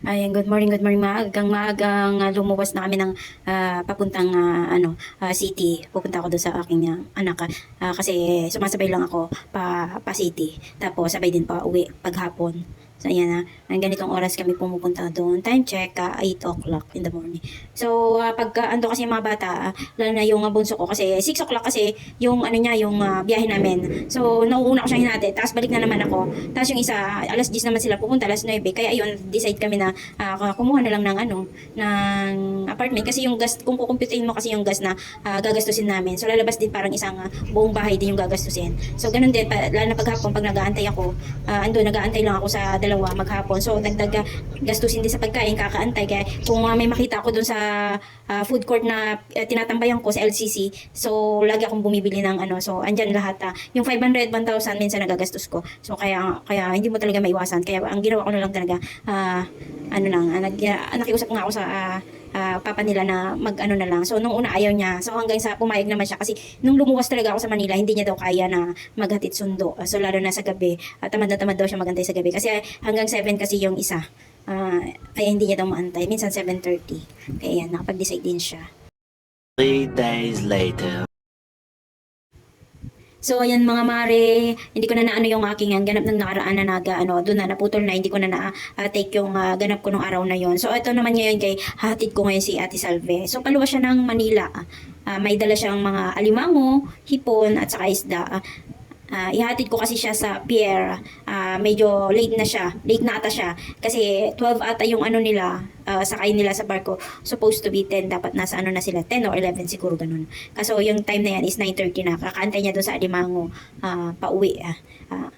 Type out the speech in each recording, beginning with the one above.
Ayan, good morning, good morning. Maagang maagang uh, lumuwas na kami ng ah, papuntang ah, ano, ah, city. Pupunta ako doon sa aking ah, anak ah, kasi sumasabay lang ako pa pa city. Tapos sabay din pa uwi paghapon. So ayan na, ang ganitong oras kami pumupunta doon. Time check, ah, 8 o'clock in the morning. So ah, pagka ando kasi mga bata, ah, lalo na yung ah, bunso ko kasi 6 o'clock kasi yung ano niya, yung ah, biyahe namin. So nauuna ko siya hinatid, tapos balik na naman ako. Tapos yung isa, alas 10 naman sila pupunta, alas 9. Kaya ayun, decide kami na ah, kumuha na lang ng ano, ng apartment kasi yung gas, kung kukumputin mo kasi yung gas na ah, gagastusin namin. So lalabas din parang isang ah, buong bahay din yung gagastusin. So ganun din, pa, lalo na paghapon pag nag-aantay ako, uh, ando nag-aantay lang ako sa dalawa maghapon. So dagdag ah, gastusin din sa pagkain, kakaantay. Kaya kung ah, may makita ako dun sa ah, food court na ah, tinatambayan ko sa LCC, so lagi akong bumibili ng ano. So andyan lahat. ah, yung 500, 1,000 minsan nagagastos ko. So kaya kaya hindi mo talaga maiwasan. Kaya ang ginawa ko na lang talaga, ah, ano lang, ah, nag, ah, nakiusap nga ako sa ah, ah, papa nila na mag ano na lang. So nung una ayaw niya. So hanggang sa pumayag naman siya kasi nung lumuwas talaga ako sa Manila, hindi niya daw kaya na maghatid sundo. Ah, so lalo na sa gabi, at tamad na tamad daw siya magantay sa gabi kasi hanggang 7 kasi yung isa. Ah, kaya hindi niya daw maantay. Minsan 7.30. Kaya yan, nakapag-decide din siya. Three days later. So ayan mga mare, hindi ko na naano yung aking ang ganap ng nakaraan na naga ano, doon na naputol na hindi ko na na ah, take yung ah, ganap ko nung araw na yon. So ito naman ngayon kay hatid ko ngayon si Ate Salve. So paluwas siya ng Manila. Ah, may dala siyang mga alimango, hipon at saka isda. Ah, ah, ihatid ko kasi siya sa pier. Ah, medyo late na siya. Late na ata siya. Kasi 12 ata yung ano nila, ah, sakay nila sa barko. Supposed to be 10. Dapat nasa ano na sila, 10 or 11 siguro ganun. Kaso yung time na yan is 9.30 na. Kakaantay niya doon sa Alimango ah, pauwi. Ah. Ah,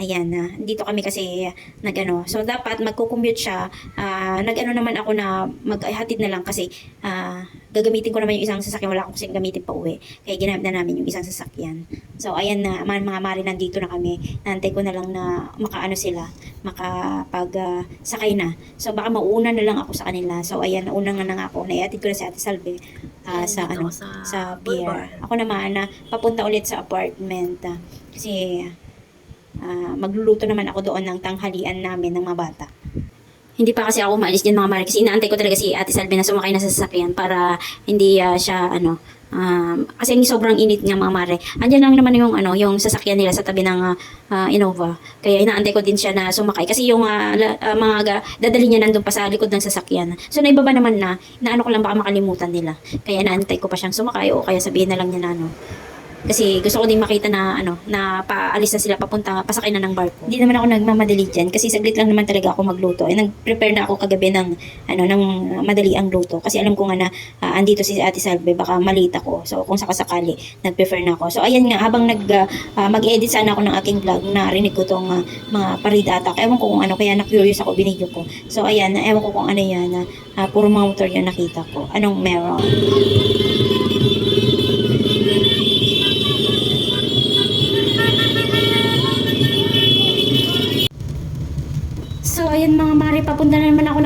Ayan na, dito kami kasi uh, nagano. So dapat magko-commute siya. Ah, nagano naman ako na maghatid na lang kasi ah, gagamitin ko naman yung isang sasakyan. Wala akong kasing gamitin pa uwi. Kaya ginamit na namin yung isang sasakyan. So ayan na, mga, mga mari nandito na kami. Nantay ko na lang na makaano sila, makapag ah, sakay na. So baka mauna na lang ako sa kanila. So ayan, nauna nga na nga ako. Naiatid ko na si Ate Salve ah, sa ano, sa sa pier. Ako naman na papunta ulit sa apartment ah, kasi ah, magluluto naman ako doon ng tanghalian namin ng mga bata. Hindi pa kasi ako maalis din mga mare kasi inaantay ko talaga si Ate Salve na sumakay na sa sasakyan para hindi ah, siya ano um, kasi sobrang init nga mga mare. Andiyan lang naman yung ano yung sasakyan nila sa tabi ng ah, ah, Innova. Kaya inaantay ko din siya na sumakay kasi yung la- ah, mga ga- dadali niya nandun pa sa likod ng sasakyan. So naibaba naman na inaano ko lang baka makalimutan nila. Kaya inaantay ko pa siyang sumakay o kaya sabihin na lang niya na ano kasi gusto ko din makita na ano na paalis na sila papunta pasakay na ng barko. Hindi naman ako nagmamadali diyan kasi saglit lang naman talaga ako magluto. Eh nag-prepare na ako kagabi ng ano ng madali ang luto kasi alam ko nga na ah, andito si Ate Salve baka malita ko. So kung sakasakali nag-prefer na ako. So ayan nga habang nag ah, ah, mag-edit sana ako ng aking vlog narinig ko tong ah, mga parida attack. Ewan ko kung ano kaya na-curious ako binidyo ko. So ayan, ewan ko kung ano yan na ah, puro motor yung nakita ko. Anong meron?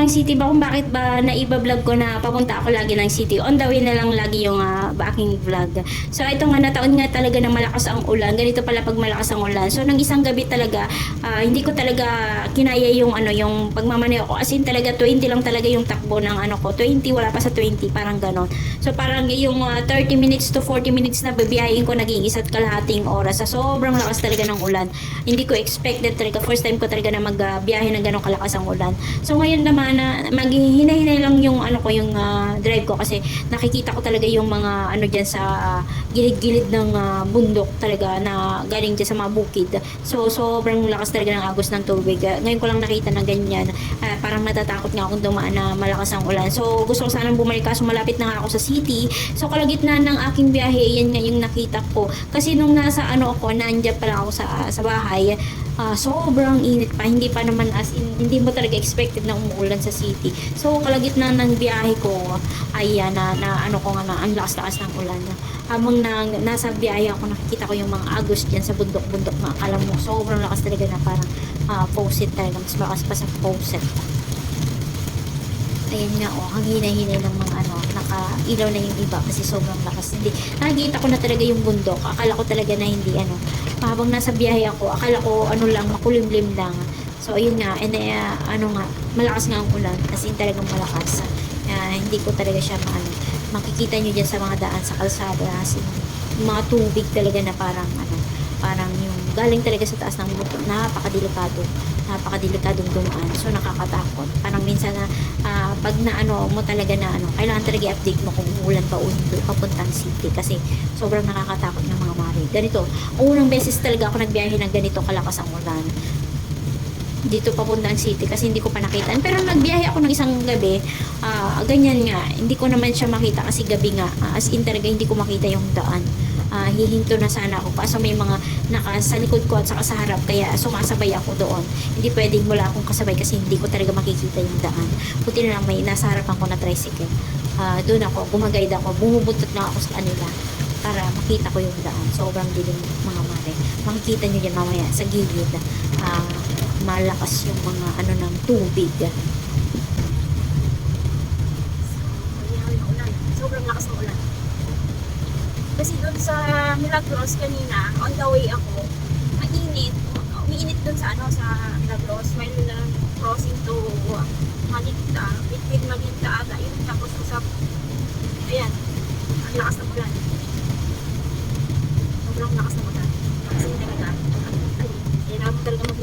Ng city ba kung bakit ba naiba-vlog ko na papunta ako lagi ng city. On the way na lang lagi yung uh, aking vlog. So, ito nga, nataon nga talaga na malakas ang ulan. Ganito pala pag malakas ang ulan. So, nang isang gabi talaga, ah, hindi ko talaga kinaya yung ano, yung pagmamaneho ko. As in talaga, 20 lang talaga yung takbo ng ano ko. 20, wala pa sa 20, parang ganon. So, parang yung ah, 30 minutes to 40 minutes na babiyahin ko naging isa't kalahating oras. Sa sobrang lakas talaga ng ulan. Hindi ko expected talaga. First time ko talaga na magbiyahe ng ganong kalakas ang ulan. So ngayon naman na maghihinay-hinay lang yung ano ko yung ah, drive ko kasi nakikita ko talaga yung mga ano diyan sa ah, gilid-gilid ng ah, bundok talaga na galing diyan sa mga bukid. So sobrang lakas talaga ng agos ng tubig. Ah, ngayon ko lang nakita ng ganyan. Ah, parang natatakot nga akong dumaan na malakas ang ulan. So gusto ko sanang bumalik kaso malapit na ako sa city. So kalagitnaan ng aking biyahe, yan nga yung nakita ko. Kasi nung nasa ano ako, nandiyan pa lang ako sa sa bahay, ah, sobrang init pa. Hindi pa naman as in, hindi mo talaga expected na umuulan sa city. So, kalagitnaan ng biyahe ko, ay na, na ano ko nga na, ang lakas-lakas ng ulan. Habang na, nasa biyahe ako, nakikita ko yung mga agos dyan sa bundok-bundok na akala mo, sobrang lakas talaga na parang ah, faucet talaga. Mas lakas pa sa faucet. Ayan nga, oh, ang hinay-hinay ng mga ano, naka-ilaw na yung iba kasi sobrang lakas. Hindi, nakikita ko na talaga yung bundok. Akala ko talaga na hindi ano. Habang nasa biyahe ako, akala ko ano lang, makulimlim lang. So, ayun nga, and uh, ano nga, malakas nga ang ulan, as in talagang malakas. Ah, hindi ko talaga siya maano, makikita nyo dyan sa mga daan sa kalsada, as in, mga tubig talaga na parang ano, parang yung galing talaga sa taas ng bukod, napakadelikado, napakadelikadong dumaan. So, nakakatakot. Parang minsan na, ah, pag na ano mo talaga na ano, kailangan talaga i-update mo kung ulan pa undo papuntang city kasi sobrang nakakatakot ng mga mari. Ganito, unang beses talaga ako nagbiyahe ng ganito kalakas ang ulan dito papuntang city kasi hindi ko pa nakita. Pero nagbiyahe ako ng isang gabi, ah, ganyan nga, hindi ko naman siya makita kasi gabi nga, Ah, as in talaga hindi ko makita yung daan. Ah, hihinto na sana ako kaso may mga naka ko at saka sa harap kaya sumasabay ako doon. Hindi pwedeng wala akong kasabay kasi hindi ko talaga makikita yung daan. Buti na lang may nasa harapan ko na tricycle. Ah, doon ako, gumagayad ako, bumubutot na ako sa kanila para makita ko yung daan. Sobrang dilim mga mare. Makikita nyo yan mamaya sa gilid. Ah, malakas yung mga ano ng tubig. Sobrang lakas ng ulan. Kasi doon sa Milagros kanina, on the way ako, mainit. Umiinit doon sa ano sa Milagros while uh, crossing to Malinta, between Malinta ata yun. Tapos sa ayan, ang lakas ng ulan. Sobrang lakas ng ulan. Kasi talaga, ay, kailangan mo talaga ano,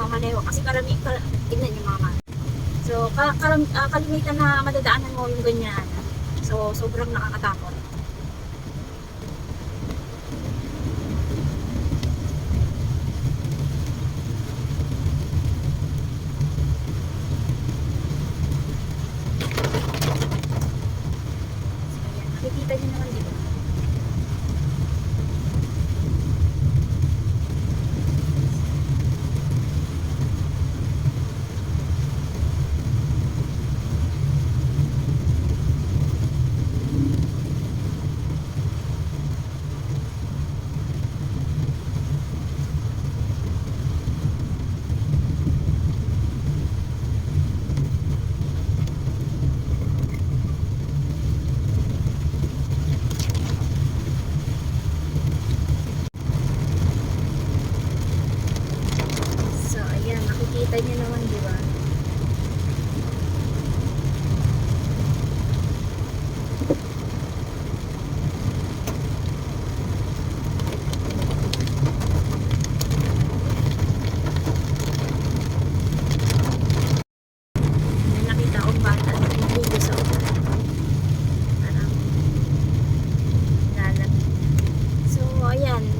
sa pagmamaneho. Kasi karami, kar, tignan yung mga So, ka, karam, ah, kalimitan na madadaanan mo yung ganyan. So, sobrang nakakatakot. So, nakikita niyo naman dito. So, nakikita niyo naman, di ba?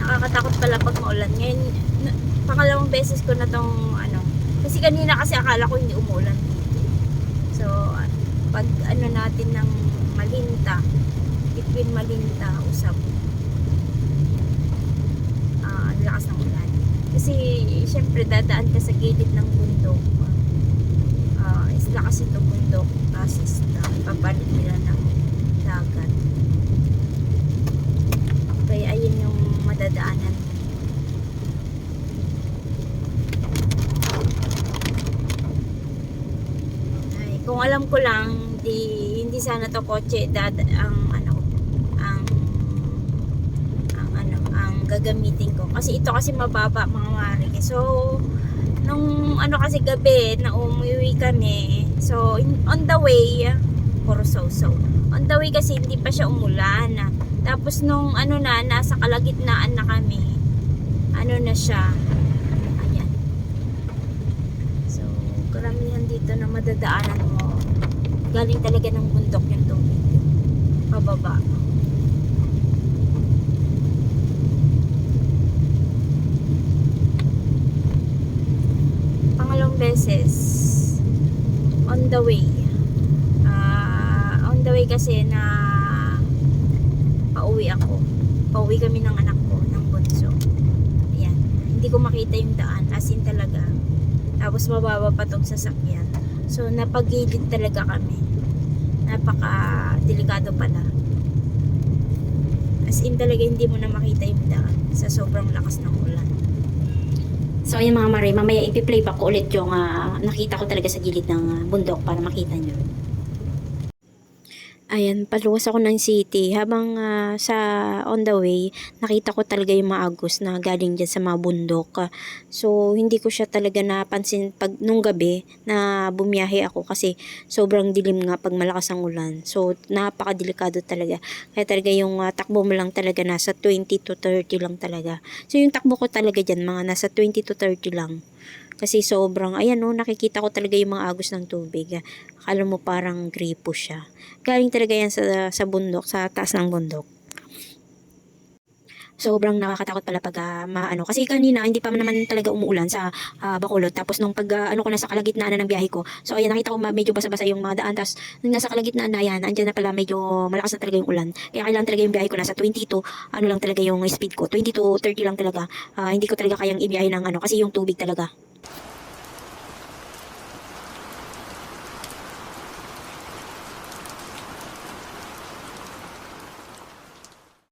Nakakatakot pala pag maulan. Ngayon, pangalawang beses ko na tong ano. Kasi kanina kasi akala ko hindi umulan. So, pag ano natin ng Malinta, between Malinta, Usap, ah, ang lakas ng ulan. Kasi, syempre, dadaan ka sa gilid ng bundok. Ah, isla kasi ito bundok, tapos isla, papalit nila ng dagat. Kaya ayun yung madadaanan. Ay, kung alam ko lang, di hindi sana to kotse dad ang ano ang ang ano ang gagamitin ko kasi ito kasi mababa mga mari. So nung ano kasi gabi na umuwi kami. So in- on the way puro so-so. On the way kasi hindi pa siya umulan. Tapos nung ano na, nasa kalagitnaan na kami, ano na siya, ayan. So, karamihan dito na madadaanan mo, galing talaga ng bundok yung tubig. Pababa. Pangalawang beses, on the way. Ah, on the way kasi na pauwi ako. Pauwi kami ng anak ko, ng bunso. Ayan. Hindi ko makita yung daan. As in talaga. Tapos mababa pa tong sasakyan. So, napagilid talaga kami. Napaka delikado pala. As in talaga hindi mo na makita yung daan sa sobrang lakas ng ulan. So, ayun mga mare, mamaya ipi-play back ko ulit yung ah, nakita ko talaga sa gilid ng ah, bundok para makita nyo. Ayan, paluwas ako ng city. Habang ah, sa on the way, nakita ko talaga yung mga agos na galing dyan sa mga bundok. So, hindi ko siya talaga napansin pag nung gabi na bumiyahe ako kasi sobrang dilim nga pag malakas ang ulan. So, napakadelikado talaga. Kaya talaga yung ah, takbo mo lang talaga nasa 20 to 30 lang talaga. So, yung takbo ko talaga dyan, mga nasa 20 to 30 lang. Kasi sobrang, ayan no, nakikita ko talaga yung mga agos ng tubig. Akala mo parang gripo siya. Galing talaga yan sa, sa bundok, sa taas ng bundok. Sobrang nakakatakot pala pag ah, maano. Kasi kanina, hindi pa naman talaga umuulan sa ah, Bacolod. Tapos nung pag ah, ano ko na sa kalagitnaan na ng biyahe ko. So ayan, nakita ko medyo basa-basa yung mga daan. Tapos nung nasa kalagitnaan na yan, andyan na pala medyo malakas na talaga yung ulan. Kaya kailangan talaga yung biyahe ko nasa 20 to, ano lang talaga yung speed ko. 20 to 30 lang talaga. Ah, hindi ko talaga kayang ibiyahe ng ano, kasi yung tubig talaga.